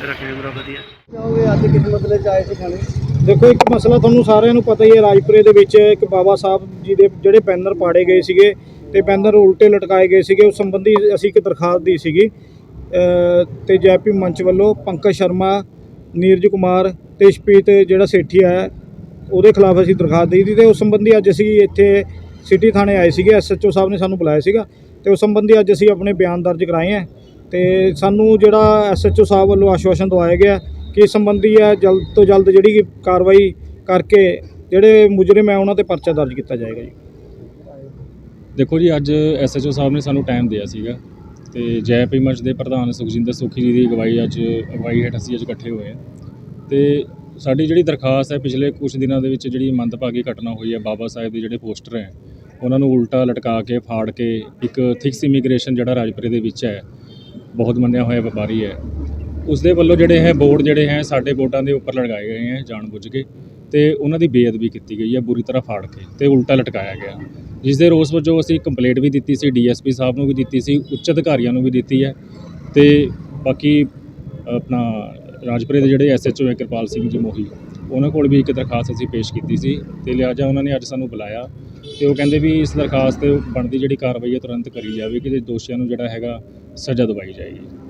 ਤੇਰਾ ਕੈਮਰਾ ਵਧੀਆ। ਚਾਹੋਗੇ ਅੱਜ ਕਿਸ ਮਸਲੇ ਚ ਆਏ ਸੀ ਖਾਣੇ? ਦੇਖੋ ਇੱਕ ਮਸਲਾ ਤੁਹਾਨੂੰ ਸਾਰਿਆਂ ਨੂੰ ਪਤਾ ਹੀ ਹੈ ਰਾਜਪੁਰੇ ਦੇ ਵਿੱਚ ਇੱਕ ਬਾਬਾ ਸਾਹਿਬ ਜੀ ਦੇ ਜਿਹੜੇ ਬੈਨਰ ਪਾੜੇ ਗਏ ਸੀਗੇ ਤੇ ਬੈਨਰ ਉਲਟੇ ਲਟਕਾਏ ਗਏ ਸੀਗੇ ਉਸ ਸੰਬੰਧੀ ਅਸੀਂ ਇੱਕ ਦਰਖਾਸਤ ਦੀ ਸੀਗੀ। ਅ, ਤੇ ਜੈਪੀ ਮੰਚ ਵੱਲੋਂ ਪੰਕਜ ਸ਼ਰਮਾ ਨੀਰਜ ਕੁਮਾਰ ਤੇ ਸ਼ਪੀਤ ਜਿਹੜਾ ਸੇਠੀ ਹੈ ਉਹਦੇ ਖਿਲਾਫ ਅਸੀਂ ਦਰਖਾਸਤ ਦੇ ਦਿੱਤੀ ਤੇ ਉਸ ਸੰਬੰਧੀ ਅੱਜ ਅਸੀਂ ਇੱਥੇ ਸਿਟੀ ਥਾਣੇ ਆਏ ਸੀਗੇ ਐਸਐਚਓ ਸਾਹਿਬ ਨੇ ਸਾਨੂੰ ਬੁਲਾਇਆ ਸੀਗਾ ਤੇ ਉਸ ਸੰਬੰਧੀ ਅੱਜ ਅਸੀਂ ਆਪਣੇ ਬਿਆਨ ਦਰਜ ਕਰਾਏ ਹੈ। ਤੇ ਸਾਨੂੰ ਜਿਹੜਾ ਐਸਐਚਓ ਸਾਹਿਬ ਵੱਲੋਂ ਆਸ਼ਵਾਸਨ ਦਵਾਇਆ ਗਿਆ ਕਿ ਇਸ ਸੰਬੰਧੀ ਹੈ, ਜਲਦ ਤੋਂ ਜਲਦ ਜਿਹੜੀ ਕਾਰਵਾਈ ਕਰਕੇ ਜਿਹੜੇ ਮੁਜਰਮ ਹੈ, ਉਹਨਾਂ ਤੇ ਪਰਚਾ ਦਰਜ ਕੀਤਾ ਜਾਏਗਾ ਜੀ। ਦੇਖੋ ਜੀ, ਅੱਜ ਐਸਐਚਓ ਸਾਹਿਬ ਨੇ ਸਾਨੂੰ ਟਾਈਮ ਦਿਆ ਸੀਗਾ ਤੇ ਜੈ ਪੀ ਮੰਚ ਦੇ ਪ੍ਰਧਾਨ ਸੁਖਜਿੰਦਰ ਸੁਖੀ ਜੀ ਦੀ ਅਗਵਾਈ ਅੱਜ, ਅਗਵਾਈ ਹੇਠ ਅਸੀਂ ਅੱਜ ਇਕੱਠੇ ਹੋਏ ਹਾਂ। ਤੇ ਸਾਡੀ ਜਿਹੜੀ ਦਰਖਾਸਤ ਹੈ, ਪਿਛਲੇ ਕੁਝ ਦਿਨਾਂ ਦੇ ਵਿੱਚ ਜਿਹੜੀ ਮੰਦਭਾਗੀ ਘਟਨਾ ਹੋਈ ਹੈ, ਬਾਬਾ ਸਾਹਿਬ ਦੇ ਜਿਹੜੇ ਪੋਸਟਰ ਹੈ, ਉਹਨਾਂ ਨੂੰ ਉਲਟਾ ਲਟਕਾ ਕੇ, ਫਾੜ ਕੇ ਇੱਕ ਥਿਕਸ ਇਮੀਗ੍ਰੇਸ਼ਨ ਜਿਹੜਾ ਰਾਜਪੁਰੇ ਦੇ ਵਿੱਚ ਹੈ ਬਹੁਤ ਮੰਨਿਆ ਹੋਇਆ ਵਪਾਰੀ ਹੈ। ਉਸ ਦੇ ਵੱਲੋਂ ਜਿਹੜੇ ਹੈ ਬੋਰਡ ਜਿਹੜੇ ਹੈ, ਸਾਡੇ ਬੋਰਡਾਂ ਦੇ ਉੱਪਰ ਲੜਕਾਏ ਗਏ ਹੈ, ਜਾਣਬੁੱਝ ਕੇ ਤੇ ਉਹਨਾਂ ਦੀ ਬੇਅਦਬੀ ਕੀਤੀ ਗਈ ਹੈ, ਬੁਰੀ ਤਰ੍ਹਾਂ ਫਾੜ ਕੇ ਤੇ ਉਲਟਾ ਲਟਕਾਇਆ ਗਿਆ। ਜਿਸ ਦੇ ਰੋਸ ਵਜੋਂ ਅਸੀਂ ਕੰਪਲੇਂਟ ਵੀ ਦਿੱਤੀ ਸੀ, ਡੀਐਸਪੀ ਸਾਹਿਬ ਨੂੰ ਵੀ ਦਿੱਤੀ ਸੀ, ਉੱਚ ਅਧਿਕਾਰੀਆਂ ਨੂੰ ਵੀ ਦਿੱਤੀ ਹੈ ਤੇ ਬਾਕੀ ਆਪਣਾ ਰਾਜਪੁਰੇ ਦੇ ਜਿਹੜੇ ਐਸਐਚਓ ਹੈ, ਕਿਰਪਾਲ ਸਿੰਘ ਜੀ ਮੋਹੀ। ਉਹਨਾਂ ਕੋਲ ਵੀ ਇੱਕ ਦਰਖਾਸਤ ਅਸੀਂ ਪੇਸ਼ ਕੀਤੀ ਸੀ ਤੇ ਲਿਹਾਜ਼ਾ ਉਹਨਾਂ ਨੇ ਅੱਜ ਸਾਨੂੰ ਬੁਲਾਇਆ ਤੇ ਉਹ ਕਹਿੰਦੇ ਵੀ ਇਸ ਦਰਖਾਸਤ ਤੇ ਬਣਦੀ ਜਿਹੜੀ ਕਾਰਵਾਈ ਹੈ ਤੁਰੰਤ ਕਰੀ ਜਾਵੇ ਕਿ ਦੋਸ਼ੀਆਂ ਨੂੰ ਜਿਹੜਾ ਹੈਗਾ ਸਜ਼ਾ ਦਵਾਈ ਜਾਏਗੀ।